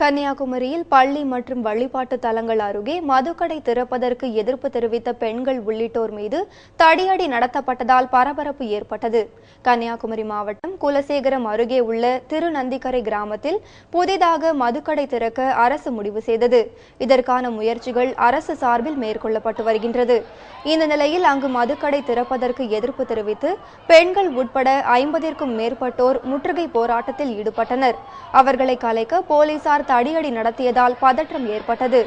கன்னியாகுமரியில் பள்ளி மற்றும் வழிபாட்டு தலங்கள் அருகே மதுக்கடை திறப்பதற்கு எதிர்ப்பு தெரிவித்த பெண்கள் உள்ளிட்டோர் மீது தடியடி நடத்தப்பட்டதால் பரபரப்பு ஏற்பட்டது. கன்னியாகுமரி மாவட்டம் குலசேகரம் அருகே உள்ள திருநந்திக்கரை கிராமத்தில் புதிதாக மதுக்கடை திறக்க அரசு முடிவு செய்தது. இதற்கான முயற்சிகள் அரசு சார்பில் மேற்கொள்ளப்பட்டு வருகின்றது. இந்த நிலையில் அங்கு மதுக்கடை திறப்பதற்கு எதிர்ப்பு தெரிவித்து பெண்கள் உட்பட ஐம்பதிற்கும் மேற்பட்டோர் முற்றுகை போராட்டத்தில் ஈடுபட்டனர். அவர்களை கலைக்க போலீசார் அடியடி நடத்தியதால் பதற்றம் ஏற்பட்டது.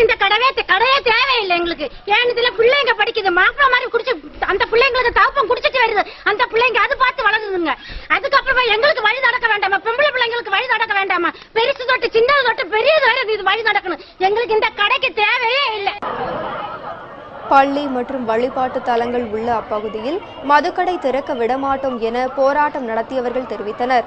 இந்த கடவே கடையே தேவையில்லை எங்களுக்கு. ஏன் இதுல பிள்ளைங்க படிக்குது? மாப்பிள்ள மாதிரி குடிச்சு அந்த பிள்ளைங்களுக்கு தவப்பம் குடிச்சிட்டு வருது. அந்த பிள்ளைங்க அது பார்த்து வளருதுங்க. அதுக்கப்புறமா எங்களுக்கு வழி நடக்க வேண்டாமா? பொம்பளை பிள்ளைங்களுக்கு வழி நடக்க வேண்டாமா? பெருசு தொட்டு சின்னது தொட்டு பெரியது வரை இது வழி நடக்கணும். எங்களுக்கு இந்த கடைக்கு தேவையே இல்லை. பள்ளி மற்றும் வழிபாட்டு தலங்கள் உள்ள அப்பகுதியில் மதுக்கடை திறக்க விடமாட்டோம் என போராட்டம் நடத்தியவர்கள் தெரிவித்தனர்.